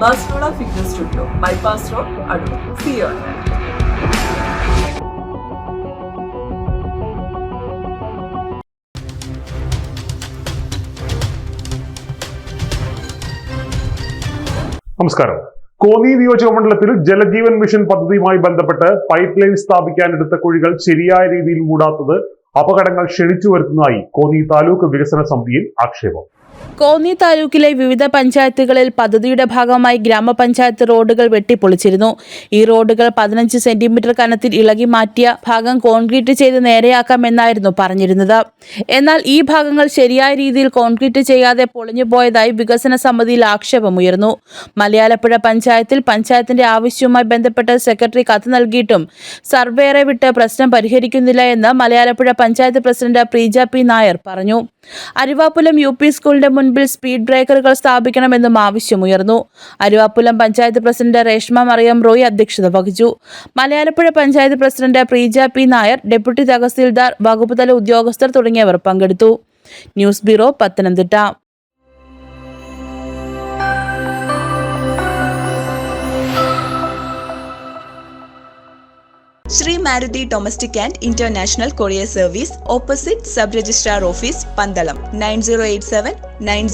ബാസ്ലോണ fitness studio bypass road Adoor fear നമസ്കാരം. കോന്നി നിയോജക മണ്ഡലത്തിൽ ജലജീവൻ മിഷൻ പദ്ധതിയുമായി ബന്ധപ്പെട്ട് പൈപ്പ് ലൈൻ സ്ഥാപിക്കാൻ എടുത്ത കുഴികൾ ശരിയായ രീതിയിൽ മൂടാത്തത് അപകടങ്ങൾ ക്ഷണിച്ചു വരുത്തുന്നതായി കോന്നി താലൂക്ക് വികസന സമിതിയിൽ ആക്ഷേപം. കോന്നി താലൂക്കിലെ വിവിധ പഞ്ചായത്തുകളിൽ പദ്ധതിയുടെ ഭാഗമായി ഗ്രാമപഞ്ചായത്ത് റോഡുകൾ വെട്ടിപ്പൊളിച്ചിരുന്നു. ഈ റോഡുകൾ പതിനഞ്ച് സെന്റിമീറ്റർ കനത്തിൽ ഇളകി മാറ്റിയ ഭാഗം കോൺക്രീറ്റ് ചെയ്ത് നേരെയാക്കാമെന്നായിരുന്നു പറഞ്ഞിരുന്നത്. എന്നാൽ ഈ ഭാഗങ്ങൾ ശരിയായ രീതിയിൽ കോൺക്രീറ്റ് ചെയ്യാതെ പൊളിഞ്ഞു പോയതായി വികസന സമിതിയിൽ ആക്ഷേപമുയർന്നു. മലയാലപ്പുഴ പഞ്ചായത്തിൽ പഞ്ചായത്തിന്റെ ആവശ്യവുമായി ബന്ധപ്പെട്ട് സെക്രട്ടറി കത്ത് നൽകിയിട്ടും സർവേറെ വിട്ട് പ്രശ്നം പരിഹരിക്കുന്നില്ല എന്ന് മലയാലപ്പുഴ പഞ്ചായത്ത് പ്രസിഡന്റ് പ്രീജ പി നായർ പറഞ്ഞു. അരുവാപ്പുലം യു പി സ്കൂളിന്റെ മുൻപിൽ സ്പീഡ് ബ്രേക്കറുകൾ സ്ഥാപിക്കണമെന്നും ആവശ്യമുയർന്നു. അരുവാപ്പുലം പഞ്ചായത്ത് പ്രസിഡന്റ് രേഷ്മ മറിയം റോയ് അധ്യക്ഷത വഹിച്ചു. Malayalappuzha panchayat president Preeja P Nair deputy tahsildar വകുപ്പ് തല ഉദ്യോഗസ്ഥർ തുടങ്ങിയവർ പങ്കെടുത്തു. News bureau Pathanamthitta. Sri Maruti domestic and international courier service opposite sub registrar office Pandalam nine